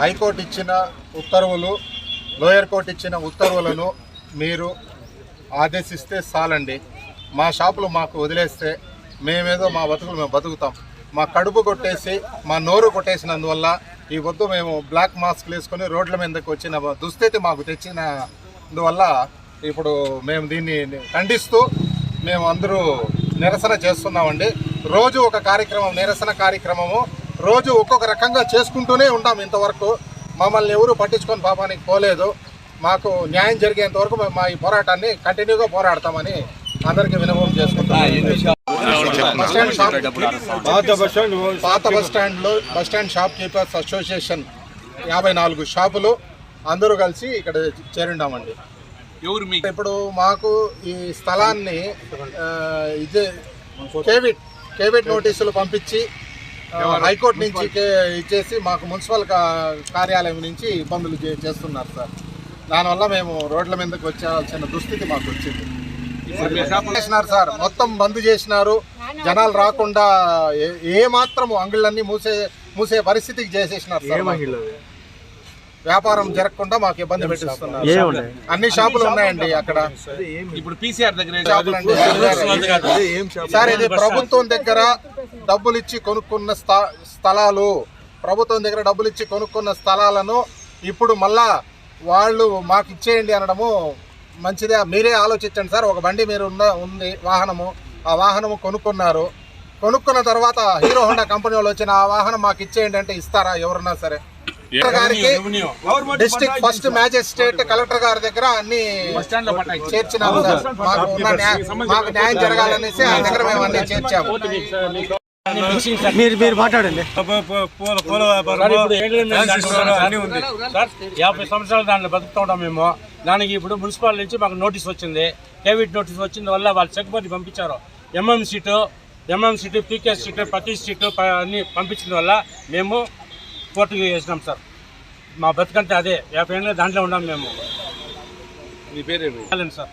High court ఇచ్చిన ఉత్తర్వులు lower court ఇచ్చిన ఉత్తర్వులను మీరు ఆదేశిస్తే చాలండి. మా షాపులు మాకు వదిలేస్తే మేమేదో మా బతుకులు మేము బతుకుతాం. మా కడుపు కొట్టేసి మా నోరు కొట్టేసినందువల్ల ఈ వద్దు మేము బ్లాక్ మాస్క్లు వేసుకొని రోడ్ల మీదకి వచ్చిన దుస్థితి మాకు తెచ్చినందువల్ల ఇప్పుడు మేము దీన్ని ఖండిస్తూ మేము అందరూ నిరసన చేస్తున్నామండి. రోజు ఒక కార్యక్రమం నిరసన కార్యక్రమము రోజు ఒక్కొక్క రకంగా చేసుకుంటూనే ఉంటాం ఇంతవరకు. మమ్మల్ని ఎవరు పట్టించుకొని పాపానికి పోలేదు. మాకు న్యాయం జరిగేంత వరకు మేము మా ఈ పోరాటాన్ని కంటిన్యూగా పోరాడతామని అందరికీ వినవం చేసుకుంటాం పాత బస్ స్టాండ్లో bus stand shop keepers association యాభై నాలుగు షాపులు అందరూ కలిసి ఇక్కడ చేరిండామండి. ఎవరు మీకు ఇప్పుడు మాకు ఈ స్థలాన్ని ఇదే కేవిట్ కేవిట్ నోటీసులు పంపించి హైకోర్టు నుంచి ఇచ్చేసి మాకు మున్సిపల్ కార్యాలయం నుంచి ఇబ్బందులు చేస్తున్నారు సార్. దానివల్ల మేము రోడ్ల మీదకి వచ్చేయాల్సిన దుస్థితి మాకు వచ్చింది. చేసినారు సార్. మొత్తం బంద్ చేసినారు. జనాలు రాకుండా ఏ- మాత్రము అంగిళ్ళన్నీ మూసే మూసే పరిస్థితికి చేసేసినారు సార్. వ్యాపారం జరగకుండా మాకు ఇబ్బంది పెట్టిస్తున్నారు అన్ని షాపులు ఉన్నాయండి అక్కడ. ఇప్పుడు పీసీఆర్ దగ్గర. సార్ ఇది ప్రభుత్వం దగ్గర డబ్బులు ఇచ్చి కొనుక్కున్న స్థ- స్థలాలు ప్రభుత్వం దగ్గర డబ్బులు ఇచ్చి కొనుక్కున్న స్థలాలను ఇప్పుడు మళ్ళా వాళ్ళు మాకు ఇచ్చేయండి అనడము మంచిదే. మీరే ఆలోచించండి సార్. ఒక బండి మీరు ఉన్న ఉంది వాహనము ఆ వాహనము కొనుక్కున్నారు. కొనుక్కున్న తర్వాత హీరో హోండా కంపెనీ వాళ్ళు వచ్చిన ఆ వాహనం మాకు ఇచ్చేయండి అంటే ఇస్తారా ఎవరన్నా సరే? గారికి డిస్ట్రిక్ట్ ఫస్ట్ మ్యాజిస్ట్రేట్ కలెక్టర్ గారి దగ్గర అన్ని చేర్చినాము సార్. మాకు న్యాయం మాకు న్యాయం జరగాలనేసి ఆయన దగ్గర మేము అన్ని చేర్చాము. మీరు మీరు మాట్లాడండి. పూల పూల వ్యాపారం. అన్నీ ఉంది. సార్ యాభై సంవత్సరాలు దాంట్లో బతుకుతూ ఉంటాం మేము. దానికి ఇప్పుడు మున్సిపాలిటీ నుంచి మాకు నోటీస్ వచ్చింది. కోవిడ్ నోటీస్ వచ్చిన వల్ల వాళ్ళు చెక్కుబడి పంపించారు. MM seat MM seat PK seat ప్రతి సీటు అన్ని పంపించిన వల్ల మేము కోర్టుకి వేసినాం సార్. మా బతుకంటే అదే. యాభై ఏళ్ళ దాంట్లో ఉన్నాం మేము. సార్.